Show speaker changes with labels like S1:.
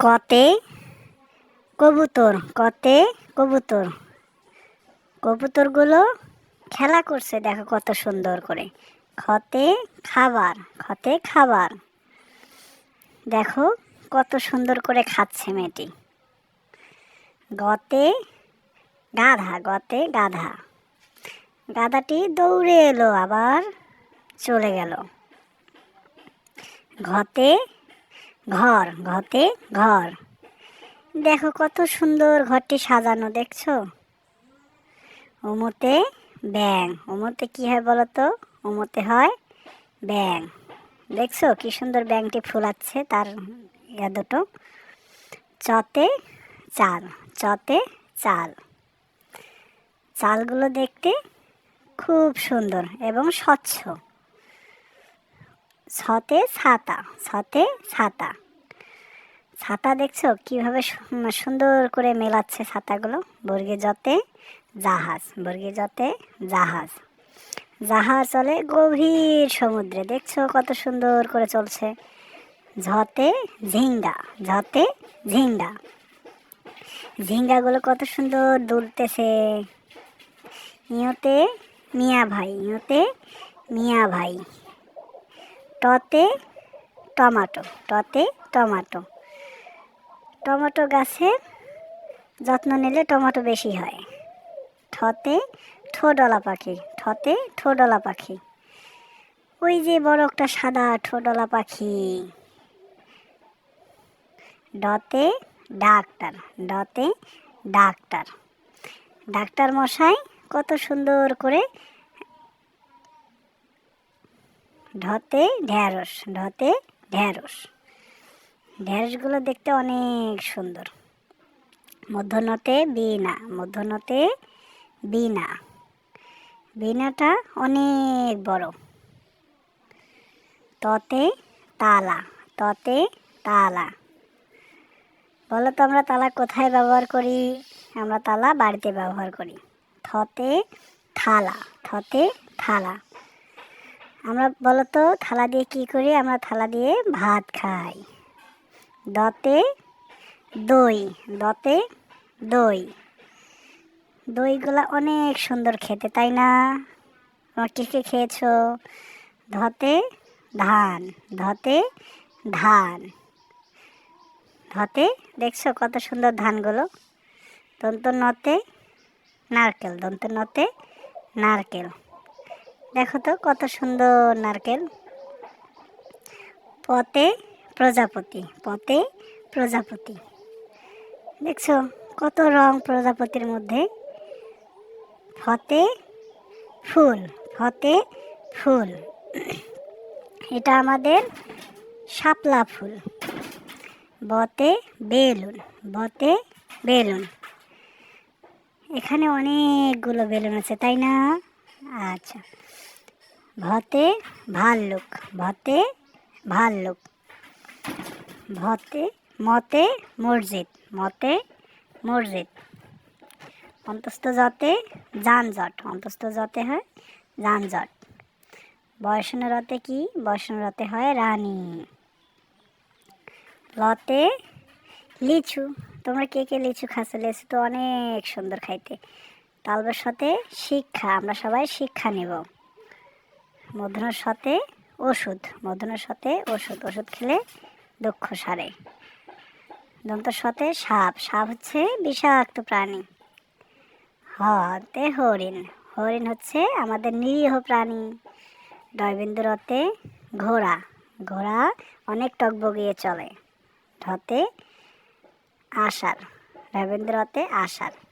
S1: কতে কবুতর কতে কবুতর। কবুতরগুলো খেলা করছে, দেখো কত সুন্দর করে। খতে খাবার খতে খাবার। দেখো কত সুন্দর করে খাচ্ছে মেয়েটি। গতে গাধা গতে গাধা। গাধাটি দৌড়ে এলো, আবার চলে গেল। ঘতে ঘর, ঘতে ঘর। দেখো কত সুন্দর ঘরটি সাজানো, দেখছ? ওমতে ব্যাং ওমতে কি হয় বলো তো ওমতে হয় ব্যাং দেখছ কি সুন্দর ব্যাংটি ফুলাচ্ছে তার ইয়া দুটো? চতে চাল চতে চাল। চালগুলো দেখতে খুব সুন্দর এবং স্বচ্ছ। ছতে ছাতা ছতে ছাতা ছাতা দেখছ কীভাবে সুন্দর করে মেলাচ্ছে ছাতাগুলো বর্গে যতে জাহাজ, বর্গে যতে জাহাজ। জাহাজ চলে গভীর সমুদ্রে দেখছ কত সুন্দর করে চলছে। ঝতে ঝিঙ্গা ঝতে ঝিঙ্গা। ঝিঙ্গাগুলো কত সুন্দর দুলতেছে। ইয়োতে মিয়া ভাই, ইয়োতে মিয়া ভাই। টতে টমাটো টতে টমাটো। টমাটো গাছের যত্ন নিলে টমাটো বেশি হয়। ঠতে ঠোডলা পাখি ঠতে ঠোডলা পাখি। ওই যে বড় একটা সাদা ঠোডলা পাখি। ডতে ডাক্তার ডতে ডাক্তার। ডাক্তার মশাই কত সুন্দর করে ঢতে ঢ্যাঁড়স ঢতে ঢ্যাঁড়স ঢ্যাঁড়সগুলো দেখতে অনেক সুন্দর। মধ্যনতে বিনা মধ্যনতে বিনা। বিনাটা অনেক বড়। ততে তালা ততে তালা। বলো তো আমরা তালা কোথায় ব্যবহার করি? আমরা তালা বাড়িতে ব্যবহার করি। থতে থালা থতে থালা। আমরা বলো তো থালা দিয়ে কি করি? আমরা থালা দিয়ে ভাত খাই। দতে দই দতে দই। দইগুলো অনেক সুন্দর খেতে, তাই না? তোমার কী কী খেয়েছো? ধতে ধান ধতে ধান। ধতে, দেখছ কত সুন্দর ধানগুলো? দন্ত নতে নারকেল, দন্ত নতে নারকেল। দেখো তো কত সুন্দর নারকেল। পতে প্রজাপতি পতে প্রজাপতি। দেখছ কত রং প্রজাপতির মধ্যে। ফতে ফুল ফতে ফুল। এটা আমাদের শাপলা ফুল। বতে বেলুন বতে বেলুন। এখানে অনেকগুলো বেলুন আছে, তাই না? আচ্ছা। ভতে ভাল্লুক ভতে ভাল্লুক, ভতে মতে মসজিদ মতে মসজিদ অন্তস্থ যতে যানজট, অন্তস্থ যতে হয় যানজট। বয়সন রতে কি? বয়সন রতে হয় রানী। লতে লিচু, তোমরা কে কে লিচু খাচ্ছ লিচু তো অনেক সুন্দর খাইতে। তালবের সাথে শিক্ষা, আমরা সবাই শিক্ষা নেব। মধুনের সাথে ওষুধ মধুনের সাথে ওষুধ ওষুধ খেলে দুঃখ সারে। দন্তর সাথে সাপ সাপ হচ্ছে বিষাক্ত প্রাণী। হতে হরিণ হরিণ হচ্ছে আমাদের নিরীহ প্রাণী। ডয়বিন্দুরতে ঘোড়া ঘোড়া অনেক টকবগিয়ে চলে। ঢতে আষাঢ় রবীন্দ্রতে আষাঢ়।